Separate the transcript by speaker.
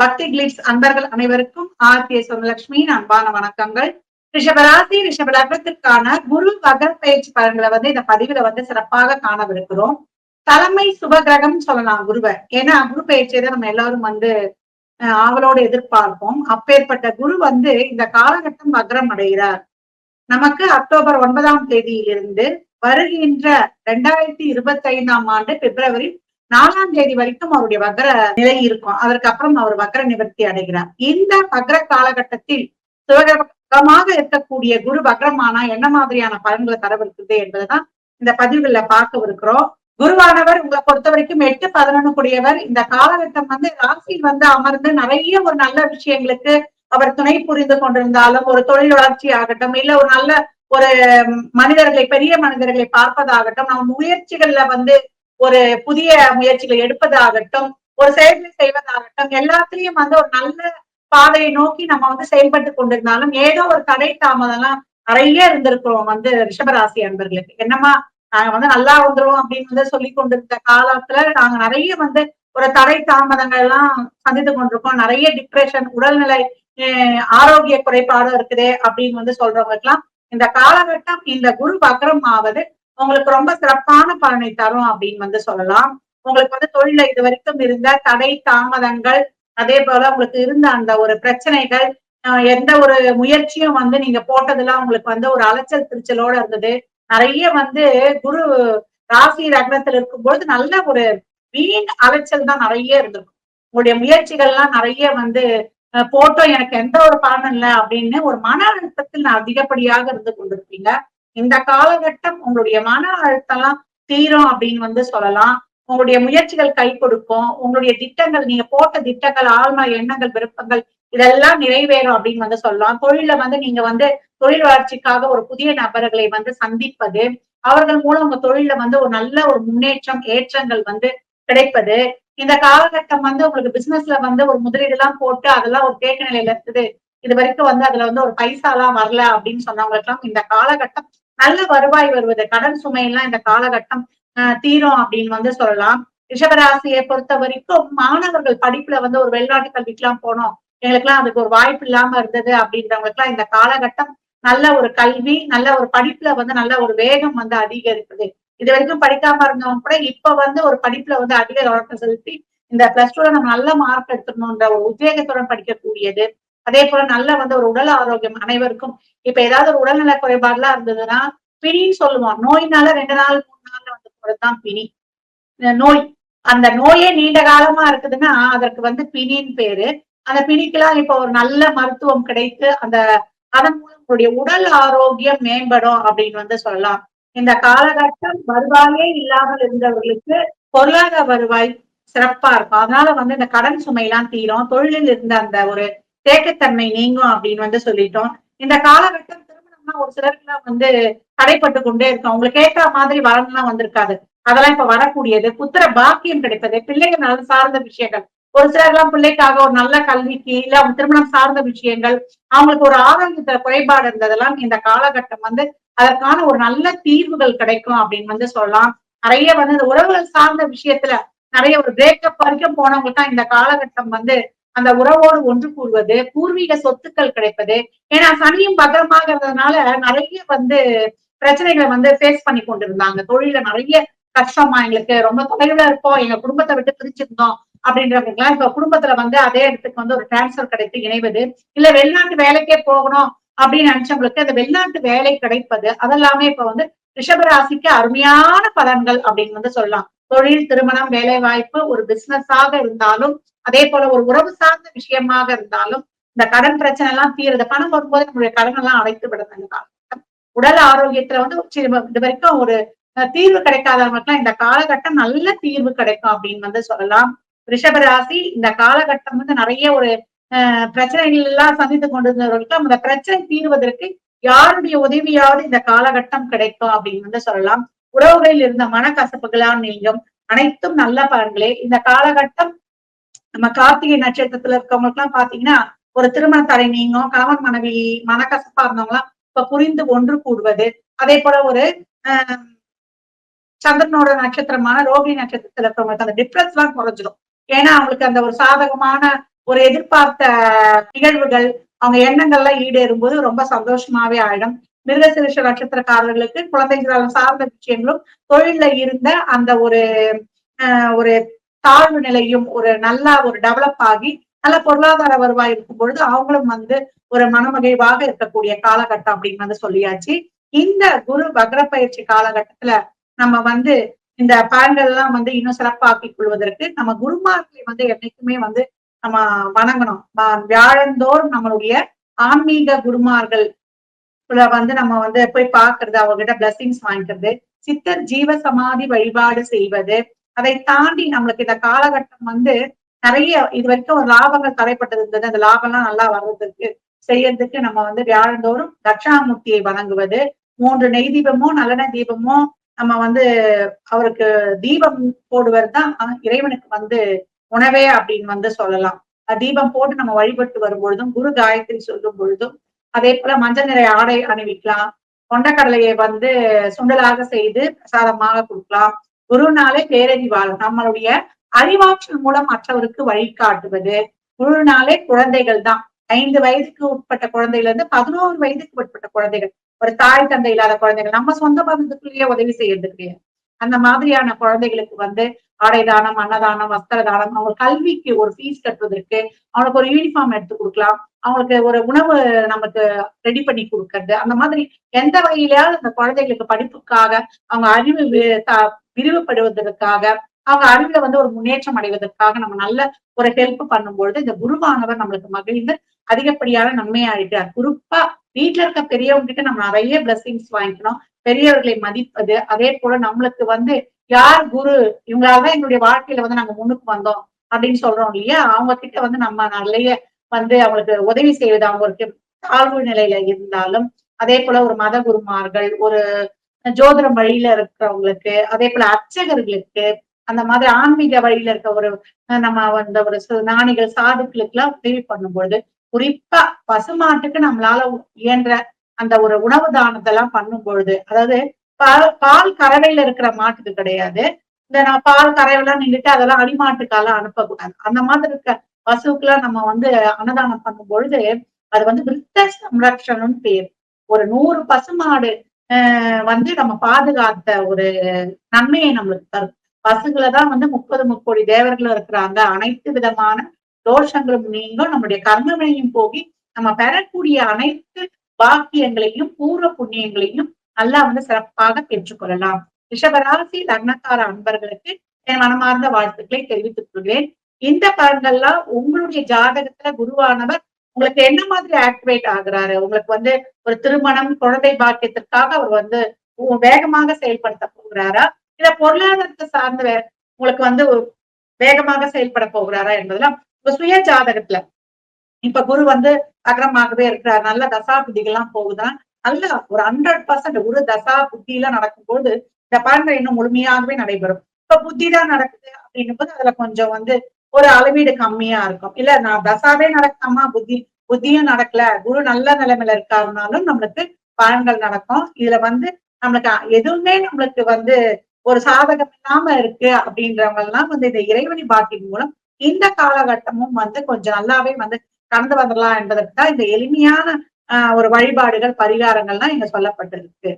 Speaker 1: பக்தி கிளிட்ஸ் அன்பர்கள் அனைவருக்கும் ஆர்த்திய சுவலட்சுமியின் அன்பான வணக்கங்கள். ரிஷபராசி ரிஷப லக்னத்திற்கான குரு வகர் பயிற்சி பலன்களை வந்து இந்த பதிவுல வந்து சிறப்பாக காணவிருக்கிறோம். தலைமை சுபகிரகம் சொல்லலாம் குருவை. ஏன்னா குரு பயிற்சியை தான் நம்ம எல்லாரும் வந்து ஆவலோடு எதிர்பார்ப்போம். அப்பேற்பட்ட குரு வந்து இந்த காலகட்டம் வக்ரம் அடைகிறார். நமக்கு அக்டோபர் ஒன்பதாம் தேதியிலிருந்து வருகின்ற இரண்டாயிரத்தி இருபத்தி ஐந்தாம் ஆண்டு பிப்ரவரி நாலாம் தேதி வரைக்கும் அவருடைய வக்ர நிலை இருக்கும். அதற்கு அப்புறம் அவர் வக்ர நிவர்த்தி அடைகிறார். இந்த வக்ர காலகட்டத்தில் சிவகமாக இருக்கக்கூடிய குரு வக்ரமானா என்ன மாதிரியான பலன்களை தரவிருக்குது என்பதுதான் இந்த பதிவுகள்ல பார்க்கவிருக்கிறோம் குருவானவர் உங்களை பொறுத்த வரைக்கும் எட்டு பதினொன்னு கூடியவர். இந்த காலகட்டம் வந்து ராசியில் வந்து அமர்ந்து நிறைய ஒரு நல்ல விஷயங்களுக்கு அவர் துணை புரிந்து கொண்டிருந்தாலும் ஒரு தொழில் வளர்ச்சி ஆகட்டும் இல்ல ஒரு நல்ல ஒரு மனிதர்களை பெரிய மனிதர்களை பார்ப்பதாகட்டும் நம்ம முயற்சிகள்ல வந்து ஒரு புதிய முயற்சிகளை எடுப்பதாகட்டும் ஒரு செயல்களை செய்வதாகட்டும் எல்லாத்திலையும் வந்து ஒரு நல்ல பாதையை நோக்கி நம்ம வந்து செயல்பட்டு கொண்டிருந்தாலும் ஏதோ ஒரு தடை தாமதம்லாம் நிறைய இருந்திருக்கிறோம் வந்து ரிஷபராசி அன்பர்களுக்கு. என்னமா நாங்க வந்து நல்லா வந்துருவோம் அப்படின்னு வந்து சொல்லி கொண்டிருந்த காலத்துல நாங்க நிறைய வந்து ஒரு தடை தாமதங்கள் எல்லாம் சந்தித்து கொண்டிருக்கோம். நிறைய டிப்ரெஷன் உடல்நிலை ஆரோக்கிய குறைபாடும் இருக்குது அப்படின்னு வந்து சொல்றவங்களுக்குலாம் இந்த காலகட்டம் இந்த குரு வக்ரம் ஆவது உங்களுக்கு ரொம்ப சிறப்பான பலனை தரும் அப்படின்னு வந்து சொல்லலாம். உங்களுக்கு வந்து தொழில இது வரைக்கும் இருந்த தடை தாமதங்கள் அதே போல உங்களுக்கு இருந்த அந்த ஒரு பிரச்சனைகள் எந்த ஒரு முயற்சியும் வந்து நீங்க போட்டதெல்லாம் உங்களுக்கு வந்து ஒரு அலைச்சல் திருச்சலோட இருந்தது. நிறைய வந்து குரு ராசி ரத்னத்துல இருக்கும்பொழுது நல்ல ஒரு வீண் அலைச்சல் தான் நிறைய இருந்திருக்கும். உங்களுடைய முயற்சிகள்லாம் நிறைய வந்து போட்டோம் எனக்கு எந்த ஒரு பலனும் இல்லை அப்படின்னு ஒரு மன அழுத்தத்தில் நான் அதிகப்படியாக இருந்து கொண்டிருப்பீங்க. இந்த காலகட்டம் உங்களுடைய மன அழுத்தம் தீரும் அப்படின்னு வந்து சொல்லலாம். உங்களுடைய முயற்சிகள் கை கொடுக்கும். உங்களுடைய திட்டங்கள் நீங்க போட்ட திட்டங்கள் ஆழ்ம எண்ணங்கள் விருப்பங்கள் இதெல்லாம் நிறைவேறும் அப்படின்னு வந்து சொல்லலாம். தொழில வந்து நீங்க வந்து தொழில் வளர்ச்சிக்காக ஒரு புதிய நபர்களை வந்து சந்திப்பது அவர்கள் மூலம் உங்க தொழில வந்து ஒரு நல்ல ஒரு முன்னேற்றம் ஏற்றங்கள் வந்து கிடைப்பது. இந்த காலகட்டம் வந்து உங்களுக்கு பிசினஸ்ல வந்து ஒரு முதலீடு எல்லாம் போட்டு அதெல்லாம் ஒரு தேக்க நிலையில இருக்குது. இது வரைக்கும் வந்து அதுல வந்து ஒரு பைசா எல்லாம் வரல அப்படின்னு சொன்னவங்களுக்கெல்லாம் இந்த காலகட்டம் நல்ல வருவாய் வருவது. கடன் சுமையெல்லாம் இந்த காலகட்டம் தீரும் அப்படின்னு வந்து சொல்லலாம். ரிஷபராசியை பொறுத்த வரைக்கும் மாணவர்கள் படிப்புல வந்து ஒரு வெளிநாட்டு கல்விக்கு எல்லாம் போனோம். எங்களுக்கெல்லாம் அதுக்கு ஒரு வாய்ப்பு இல்லாம இருந்தது அப்படின்றவங்களுக்கு எல்லாம் இந்த காலகட்டம் நல்ல ஒரு கல்வி நல்ல ஒரு படிப்புல வந்து நல்ல ஒரு வேகம் வந்து அதிகரிக்குது. இது வரைக்கும் படிக்காம இருந்தவங்க கூட இப்ப வந்து ஒரு படிப்புல வந்து அதிக கவனத்தை செலுத்தி இந்த பிளஸ் டூல நம்ம நல்ல மார்க் எடுத்துக்கணும்ன்ற ஒரு உத்வேகத்துடன் படிக்கக்கூடியது. அதே போல நல்ல வந்து ஒரு உடல் ஆரோக்கியம் அனைவருக்கும். இப்ப ஏதாவது ஒரு உடல்நல குறைபாடுலாம் இருந்ததுன்னா பிணின்னு சொல்லுவோம். நோயினால ரெண்டு நாள் மூணு நாள்ல வந்து போறதுதான் பிணி. நோய் அந்த நோயே நீண்ட காலமா இருக்குதுன்னா அதற்கு வந்து பிணின்னு பேரு. அந்த பிணிக்கெல்லாம் இப்ப ஒரு நல்ல மருத்துவம் கிடைத்து அந்த அதன் மூலம் உங்களுடைய உடல் ஆரோக்கியம் மேம்படும் அப்படின்னு வந்து சொல்லலாம். இந்த காலகட்டம் வருவாயே இல்லாமல் இருந்தவர்களுக்கு பொருளாதார வருவாய் சிறப்பா இருக்கும். அதனால வந்து இந்த கடன் சுமையெல்லாம் தீரும். தொழிலில் இருந்த அந்த ஒரு தேக்கத்தன்மை நீங்கும் அப்படின்னு வந்து சொல்லிட்டோம். இந்த காலகட்டம் திருமணம்னா ஒரு சிலருக்குலாம் வந்து தடைப்பட்டு கொண்டே இருக்கும். உங்களுக்கு ஏற்ற மாதிரி வரன்லாம் வந்திருக்காது. அதெல்லாம் இப்ப வரக்கூடியது. புத்திர பாக்கியம் கிடைப்பது. பிள்ளைகள் நல்ல சார்ந்த விஷயங்கள். ஒரு சிலர் எல்லாம் பிள்ளைக்காக ஒரு நல்ல கல்விக்கு இல்ல அவங்க திருமணம் சார்ந்த விஷயங்கள். அவங்களுக்கு ஒரு ஆரோக்கியத்துல குறைபாடு இருந்ததெல்லாம் இந்த காலகட்டம் வந்து அதற்கான ஒரு நல்ல தீர்வுகள் கிடைக்கும் அப்படின்னு வந்து சொல்லலாம். நிறைய வந்து இந்த உறவுகள் சார்ந்த விஷயத்துல நிறைய ஒரு பிரேக்கப் வரைக்கும் போனவங்களுக்கு தான் இந்த காலகட்டம் வந்து அந்த உறவோடு ஒன்று கூறுவது பூர்வீக சொத்துக்கள் கிடைப்பது. ஏன்னா சனியும் பத்திரமாக நிறைய வந்து பிரச்சனைகளை வந்து ஃபேஸ் பண்ணி கொண்டிருந்தாங்க. தொழில நிறைய கஷ்டமா எங்களுக்கு ரொம்ப தொலைவுல இருப்போம். எங்க குடும்பத்தை விட்டு பிரிச்சிருந்தோம் அப்படின்றவங்க இப்ப குடும்பத்துல வந்து அதே இடத்துக்கு வந்து ஒரு டிரான்ஸ்பர் கிடைத்து இணைவது. இல்ல வெளிநாட்டு வேலைக்கே போகணும் அப்படின்னு நினைச்சவங்களுக்கு அந்த வெளிநாட்டு வேலை கிடைப்பது அதெல்லாமே இப்ப வந்து ரிஷபராசிக்கு அருமையான பலன்கள் அப்படின்னு வந்து சொல்லலாம். தொழில் திருமணம் வேலை வாய்ப்பு ஒரு பிசினஸாக இருந்தாலும் அதே போல ஒரு உறவு சார்ந்த விஷயமாக இருந்தாலும் இந்த கடன் பிரச்சனை எல்லாம் தீருது. பணம் வரும்போது நம்மளுடைய கடன் எல்லாம் அடைத்து விடுறது உடல் ஆரோக்கியத்துல வந்து இது வரைக்கும் ஒரு தீர்வு கிடைக்காதவங்களுக்குலாம் இந்த காலகட்டம் நல்ல தீர்வு கிடைக்கும் அப்படின்னு வந்து சொல்லலாம். ரிஷபராசி இந்த காலகட்டம் வந்து நிறைய ஒரு பிரச்சனைகள் எல்லாம் சந்தித்து கொண்டிருந்தவர்களுக்கு அந்த பிரச்சனை தீர்வதற்கு யாருடைய உதவியாவது இந்த காலகட்டம் கிடைக்கும் அப்படின்னு வந்து சொல்லலாம். உறவுகளில் இருந்த மனக்கசப்புகளால் நீங்கும் அனைத்தும் நல்ல பலன்களே. இந்த காலகட்டம் நம்ம கார்த்திகை நட்சத்திரத்துல இருக்கவங்களுக்கு எல்லாம் பாத்தீங்கன்னா ஒரு திருமண தடை நீங்கும் கணவன் மனைவி மனக்கசப்பா இருந்தவங்க எல்லாம் இப்ப புரிந்து ஒன்று கூடுவது. அதே போல ஒரு ஆஹ் சந்திரனோட நட்சத்திரமான ரோகிணி நட்சத்திரத்துல இருக்கவங்களுக்கு அந்த டிப்ரெஸ் எல்லாம் குறைஞ்சிடும். ஏன்னா அவங்களுக்கு அந்த ஒரு சாதகமான ஒரு எதிர்பார்த்த நிகழ்வுகள் அவங்க எண்ணங்கள்லாம் ஈடேறும் போது ரொம்ப சந்தோஷமாவே ஆயிடும். மிருகசிருஷ நட்சத்திரக்காரர்களுக்கு குழந்தைகளால் சார்ந்த விஷயங்களும் தொழில இருந்த அந்த ஒரு ஒரு தாழ்வு நிலையும் ஒரு நல்லா ஒரு டெவலப் ஆகி நல்ல பொருளாதார வருவாய் இருக்கும் பொழுது அவங்களும் வந்து ஒரு மனமகிழ்வாக இருக்கக்கூடிய காலகட்டம் அப்படின்னு வந்து சொல்லியாச்சு. இந்த குரு வக்ர பயிற்சி காலகட்டத்துல நம்ம வந்து இந்த பலன்கள் எல்லாம் வந்து இன்னும் சிறப்பாக்கிக் கொள்வதற்கு நம்ம குருமார்களை வந்து என்னைக்குமே வந்து நம்ம வணங்கணும். வியாழந்தோறும் நம்மளுடைய ஆன்மீக குருமார்கள் வந்து நம்ம வந்து போய் பாக்குறது அவங்க கிட்ட பிளஸிங்ஸ் வாங்கிக்கிறது சித்தர் ஜீவ சமாதி வழிபாடு செய்வது அதை தாண்டி நம்மளுக்கு இந்த காலகட்டம் வந்து நிறைய இது வரைக்கும் லாபங்கள் தடைப்பட்டது இருந்தது அந்த லாபம் எல்லாம் நல்லா வர்றதுக்கு செய்யறதுக்கு நம்ம வந்து வியாழந்தோறும் தட்சிணாமூர்த்தியை வணங்குவது மூன்று நெய் தீபமோ நல்லெண்ண தீபமோ நம்ம வந்து அவருக்கு தீபம் போடுவது தான் இறைவனுக்கு வந்து உணவே அப்படின்னு வந்து சொல்லலாம். தீபம் போட்டு நம்ம வழிபட்டு வரும் பொழுதும் குரு காயத்ரி சொல்லும் பொழுதும் அதே போல மஞ்சள் நிறை ஆடை அணிவிக்கலாம். கொண்டக்கடலையை வந்து சுண்டலாக செய்து பிரசாதமாக கொடுக்கலாம். குருநாளே பேரறிவாளர் நம்மளுடைய அறிவாற்றல் மூலம் மற்றவருக்கு வழிகாட்டுவது குருநாளே குழந்தைகள் தான். ஐந்து வயதுக்கு உட்பட்ட குழந்தைகள் இருந்து பதினோரு வயதுக்கு உட்பட்ட குழந்தைகள். ஒரு தாய் தந்தை இல்லாத குழந்தைகள். நம்ம சொந்த பந்தத்துக்குள்ளேயே உதவி செய்யறது கிடையாது. அந்த மாதிரியான குழந்தைகளுக்கு வந்து ஆடை தானம் அன்னதானம் வஸ்திர தானம் அவங்க கல்விக்கு ஒரு ஃபீஸ் கட்டுவதற்கு அவனுக்கு ஒரு யூனிஃபார்ம் எடுத்து கொடுக்கலாம். அவங்களுக்கு ஒரு உணவு நமக்கு ரெடி பண்ணி கொடுக்கறது. அந்த மாதிரி எந்த வகையிலாவது அந்த குழந்தைகளுக்கு படிப்புக்காக அவங்க அறிவு விரிவுபடுவதற்காக அவங்க அறிவுல வந்து ஒரு முன்னேற்றம் அடைவதற்காக நம்ம நல்ல ஒரு ஹெல்ப் பண்ணும்பொழுது இந்த குருவானவர் நம்மளுக்கு மகிழ்ந்து அதிகப்படியான நன்மையா இருக்கிறார் குறிப்பா வீட்டுல இருக்க பெரியவங்க கிட்ட நம்ம நிறைய பிளஸ்ஸிங்ஸ் வாங்கிக்கணும். பெரியவர்களை மதிப்பது அதே போல நம்மளுக்கு வந்து யார் குரு இவங்களாலதான் எங்களுடைய வாழ்க்கையில வந்து நாங்க முன்னுக்கு வந்தோம் அப்படின்னு சொல்றோம் இல்லையா? அவங்க கிட்ட வந்து நம்ம நிறைய வந்து அவங்களுக்கு உதவி செய்வது அவங்களுக்கு தாழ்வு நிலையில இருந்தாலும் அதே போல ஒரு மத குருமார்கள் ஒரு ஜோதிடம் வழியில இருக்கிறவங்களுக்கு அதே போல அர்ச்சகர்களுக்கு அந்த மாதிரி ஆன்மீக வழியில இருக்க ஒரு நம்ம அந்த ஒரு நாணிகள் சாதுக்களுக்கு எல்லாம் உதவி பண்ணும்பொழுது குறிப்பா பசுமாட்டுக்கு நம்மளால இயன்ற அந்த ஒரு உணவு தானத்தை எல்லாம் பண்ணும் பொழுது அதாவது பால் பால் கறவையில இருக்கிற மாட்டுக்கு கிடையாது. இந்த நான் பால் கறவைலாம் நின்றுட்டு அதெல்லாம் அடிமாட்டுக்கெல்லாம் அனுப்பக்கூடாது. அந்த மாதிரி இருக்க பசுக்கெல்லாம் நம்ம வந்து அன்னதானம் பண்ணும் பொழுது அது வந்து விருத்த சம்ரக்ஷணம்னு பேர். ஒரு நூறு பசுமாடு வந்து நம்ம பாதுகாத்த ஒரு நன்மையை நம்மளுக்கு தரும். பசுகளை தான் வந்து முப்பது முக்கோடி தேவர்கள் இருக்கிறாங்க. அனைத்து விதமான தோஷங்களும் நீங்கும். நம்முடைய கர்மவினையும் போகி நம்ம பெறக்கூடிய அனைத்து பாக்கியங்களையும் பூர்வ புண்ணியங்களையும் நல்லா வந்து சிறப்பாக பெற்றுக்கொள்ளலாம். ரிஷபராசி லக்னக்கார அன்பர்களுக்கு என் மனமார்ந்த வாழ்த்துக்களை தெரிவித்துக் கொள்கிறேன். இந்த பலன்கள்லாம் உங்களுடைய ஜாதகத்துல குருவானவர் உங்களுக்கு என்ன மாதிரி ஆக்டிவேட் ஆகுறாரு? உங்களுக்கு வந்து ஒரு திருமணம் குழந்தை பாக்கியத்திற்காக அவர் வந்து வேகமாக செயல்படுத்த போகிறாரா? இல்ல பொருளாதாரத்தை சார்ந்த உங்களுக்கு வந்து வேகமாக செயல்பட போகிறாரா என்பதெல்லாம் இப்ப சுய ஜாதகத்துல. இப்ப குரு வந்து அகரமாகவே இருக்கிறார். நல்ல தசா புத்திகள்லாம் போகுதான் நல்ல ஒரு ஹண்ட்ரட் பர்சன்ட் குரு தசா புத்தி எல்லாம் நடக்கும்போது இந்த பலன்கள் இன்னும் முழுமையாகவே நடைபெறும். இப்ப புத்தி தான் நடக்குது அப்படின்னும் போது அதுல கொஞ்சம் வந்து ஒரு அளவீடு கம்மியா இருக்கும். இல்ல நான் தசாவே நடக்காம புத்தி புத்தியும் நடக்கல. குரு நல்ல நிலைமையில இருக்காருனாலும் நம்மளுக்கு பலன்கள் நடக்கும். இதுல வந்து நம்மளுக்கு எதுவுமே நம்மளுக்கு வந்து ஒரு சாதகம் இல்லாம இருக்கு அப்படின்றவங்க எல்லாம் வந்து இந்த இறைவனி பாக்கின் மூலம் இந்த காலகட்டமும் வந்து கொஞ்சம் நல்லாவே வந்து கடந்து வந்துடலாம் என்பதற்கு தான் இந்த எளிமையான ஆஹ் ஒரு வழிபாடுகள் பரிகாரங்கள்லாம் இங்க சொல்லப்பட்டிருக்கு.